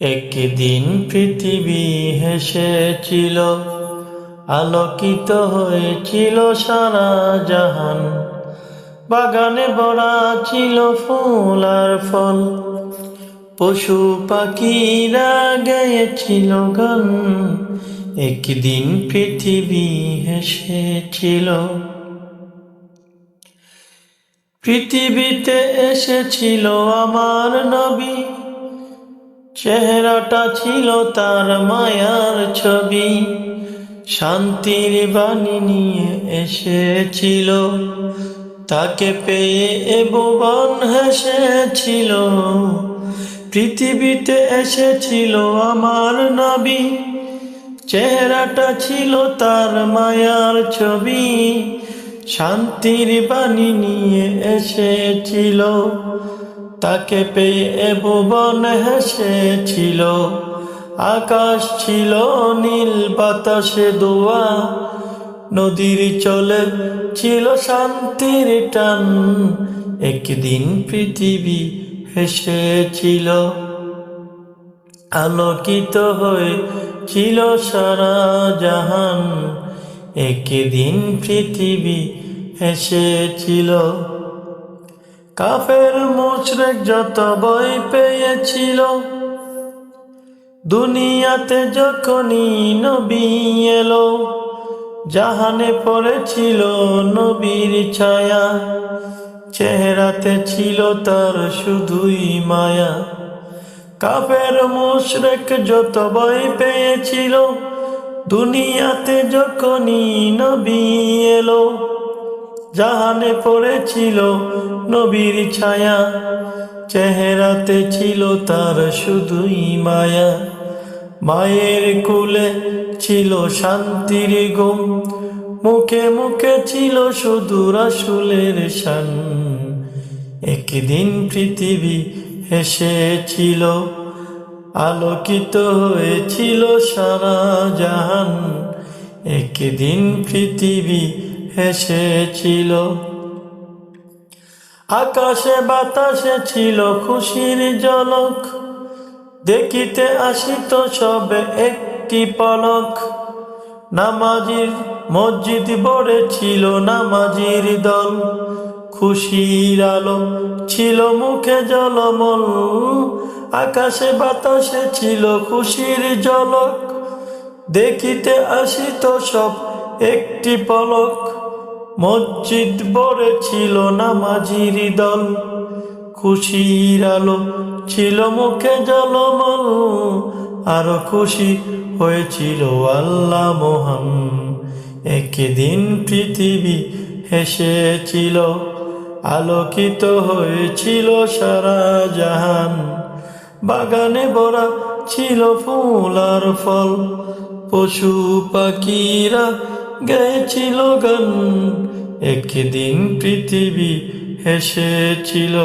একদিন পৃথিবী হেসেছিল, আলোকিত হয়েছিল সারা জাহান। বাগানে ভরা ছিল ফুল আর ফল। পশু পাখিরা গেয়েছিল গান। একদিন পৃথিবী হেসেছিল। পৃথিবীতে এসেছিল আমার নবী। চেহারাটা ছিল তার মায়ার ছবি। শান্তির বাণী নিয়ে এসেছিল। তাকে পেয়ে এ ভুবন হেসেছিল। পৃথিবীতে এসেছিল আমার নবী। চেহারাটা ছিল তার মায়ার ছবি। শান্তির বাণী নিয়ে এসেছিল। তাকে পেয়ে এ ভুবন হেসেছিল আকাশ ছিল নীল, বাতাসে দোয়া নদীর চলে ছিল শান্তির টান। একদিন পৃথিবী হেসেছিল আলোকিত হয়ে ছিল সারা জাহান। একদিন পৃথিবী হেসেছিল কাফের মুশরেক যত বই পেয়েছিল, দুনিয়াতে যখনই নবী এলো, জাহানে পড়েছিল নবীর ছায়া, চেহারাতে ছিল তার শুধুই মায়া। কাফের মুশরেক যত বই পেয়েছিল, দুনিয়াতে যখনই নবী এলো জাহানে পড়েছিল নবীর ছায়া, চেহারাতে ছিল তার শুধুই মায়া। মায়ের কুলে ছিল শান্তির গুম মুখে মুখে ছিল শুধু রাসুলের শান। একদিন পৃথিবী হেসেছিল, আলোকিত হয়েছিল সারা জাহান। একদিন পৃথিবী হেসেছিল আকাশে বাতাসে ছিল খুশির জলক দেখিতে আসিত সব একটি পলক। নামাজির মসজিদ বড়ে ছিল নামাজির দল। খুশির আলো ছিল মুখে জলমল। আকাশে বাতাসে ছিল খুশির জলক দেখিতে আসিত সব একটি পলক। মসজিদ বড়ে ছিল নামাজির দল। খুশির আলো ছিল মুখে জলমল, আরও খুশি হয়েছিল আল্লাহ মোহান একদিন পৃথিবী হেসেছিল, আলোকিত হয়েছিল সারা জাহান। বাগানে ভরা ছিল ফুল আর ফল, পশু পাখিরা গেছিল গান একদিন পৃথিবী হেসেছিল।